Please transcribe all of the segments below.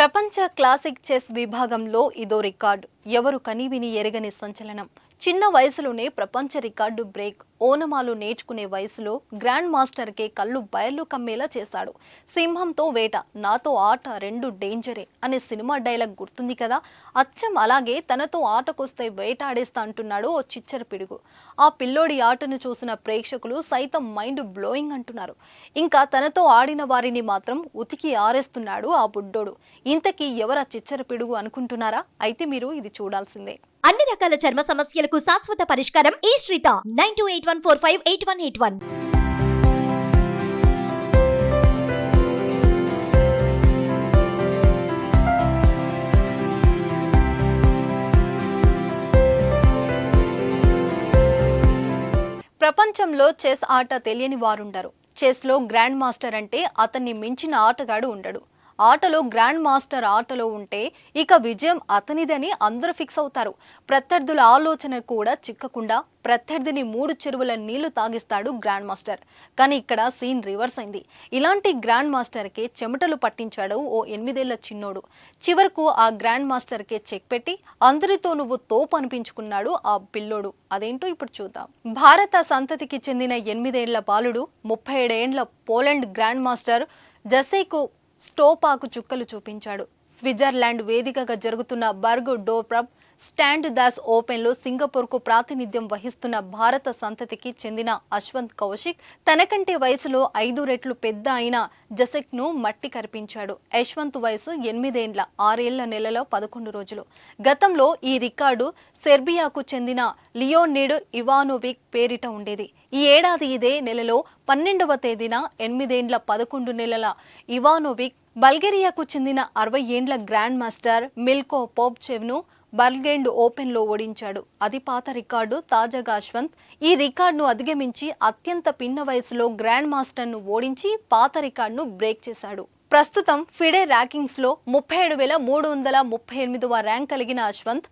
ప్రపంచ classic chess విభాగంలో ఇదో రికార్డు. ఎవరు కనీవిని ఎరగని సంచలనం. చిన్న వయసులోనే ప్రపంచ రికార్డు బ్రేక్ ఓనమాలు నేర్చుకునే వయసులో గ్రాండ్ మాస్టర్కే కళ్ళు బయర్లు కమ్మేలా చేశాడు. సింహంతో వేట నాతో ఆట రెండు డేంజరే అనే సినిమా డైలాగ్ గుర్తుంది కదా? అచ్చం అలాగే తనతో ఆటకొస్తే వేటాడేస్తా అంటున్నాడు ఓ చిచ్చర పిడుగు. ఆ పిల్లోడి ఆటను చూసిన ప్రేక్షకులు సైతం మైండ్ బ్లోయింగ్ అంటున్నారు. ఇంకా తనతో ఆడిన వారిని మాత్రం ఉతికి ఆరేస్తున్నాడు ఆ బుడ్డోడు. ఇంతకీ ఎవరా చిచ్చర పిడుగు అనుకుంటున్నారా? అయితే మీరు ఇది చూడాల్సిందే. అన్ని రకాల చర్మ సమస్యలకు శాశ్వత పరిష్కారం ఈ శ్రీత. Nine two eight one four five eight one eight one. ప్రపంచంలో చెస్ ఆట తెలియని వారుండరు. చెస్లో గ్రాండ్ మాస్టర్ అంటే అతన్ని మించిన ఆటగాడు ఉండడు. ఆటలో గ్రాండ్ మాస్టర్ ఆటలో ఉంటే ఇక విజయం అతనిదని అందరూ ఫిక్స్ అవుతారు. ప్రత్యర్థుల ఆలోచన కూడా చిక్కకుండా ప్రత్యర్థిని మూడు చెరువుల నీళ్ళు తాగిస్తాడు గ్రాండ్ మాస్టర్. కానీ ఇక్కడ సీన్ రివర్స్ అయింది. ఇలాంటి గ్రాండ్ మాస్టర్కే చెమటలు పట్టించాడు ఓ ఎనిమిదేళ్ళ చిన్నోడు. చివరకు ఆ గ్రాండ్ మాస్టర్కే చెక్ పెట్టి అందరితో నువ్వు తోపు అనిపించుకున్నాడు ఆ పిల్లోడు. అదేంటో ఇప్పుడు చూద్దాం. భారత సంతతికి చెందిన ఎనిమిదేళ్ళ బాలుడు ముప్పై ఏడేండ్ల పోలాండ్ గ్రాండ్ మాస్టర్ జసేకు స్టోపాకు చుక్కలు చూపించాడు. స్విట్జర్లాండ్ వేదికగా జరుగుతున్న బర్గ్ డోప్రబ్ స్టాండ్ దాస్ ఓపెన్లో సింగపూర్కు ప్రాతినిధ్యం వహిస్తున్న భారత సంతతికి చెందిన అశ్వంత్ కౌశిక్ తనకంటే వయసులో ఐదు రెట్లు పెద్ద అయిన జసెక్ను మట్టి కరిపించాడు. యశ్వంత్ వయసు ఎనిమిదేండ్ల ఆరేళ్ళ నెలలో పదకొండు రోజులు. గతంలో ఈ రికార్డు సెర్బియాకు చెందిన లియోనిడ్ ఇవానోవిక్ పేరిట ఉండేది. ఈ ఏడాది ఇదే నెలలో పన్నెండవ తేదీన ఎనిమిదేండ్ల పదకొండు నెలల ఇవానోవిక్ బల్గేరియాకు చెందిన అరవై ఏండ్ల గ్రాండ్ మాస్టర్ మిల్కో పోప్చెవ్ను బర్గెండ్ ఓపెన్లో ఓడించాడు. అది పాత రికార్డు. తాజాగా అశ్వంత్ ఈ రికార్డును అధిగమించి అత్యంత పిన్న వయసులో గ్రాండ్ మాస్టర్ను ఓడించి పాత రికార్డును బ్రేక్ చేశాడు. ప్రస్తుతం ఫిడే ర్యాంకింగ్స్లో ముప్పై ఏడు వేల మూడు వందల ముప్పై ఎనిమిదవ ర్యాంక్ కలిగిన అశ్వంత్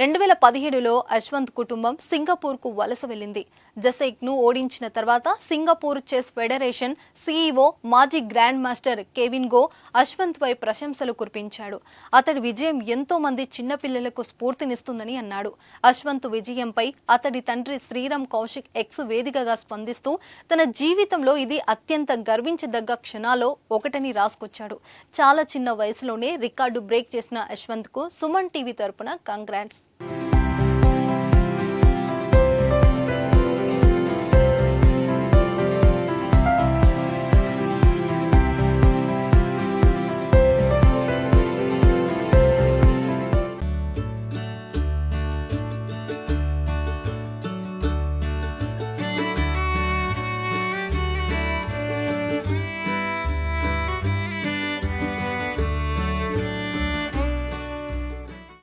రెండు వేల పదిహేడులో అశ్వంత్ కుటుంబం సింగపూర్కు వలస వెళ్ళింది. జసైక్ను ఓడించిన తర్వాత సింగపూర్ చెస్ ఫెడరేషన్ సీఈఓ మాజీ grand master Kevin Goh Ashwanth పై ప్రశంసలు కురిపించాడు. అతడి విజయం ఎంతో మంది చిన్నపిల్లలకు స్ఫూర్తినిస్తుందని అన్నాడు. అశ్వంత్ విజయంపై అతడి తండ్రి శ్రీరామ్ కౌశిక్ ఎక్స్ వేదికగా స్పందిస్తూ తన జీవితంలో ఇది అత్యంత గర్వించదగ్గ క్షణాల్లో ఒకటని రాసుకొచ్చాడు. చాలా చిన్న వయసులోనే రికార్డు బ్రేక్ చేసిన అశ్వంత్కు సుమన్ టీవీ తరపున కంగ్రాట్స్ Thank you.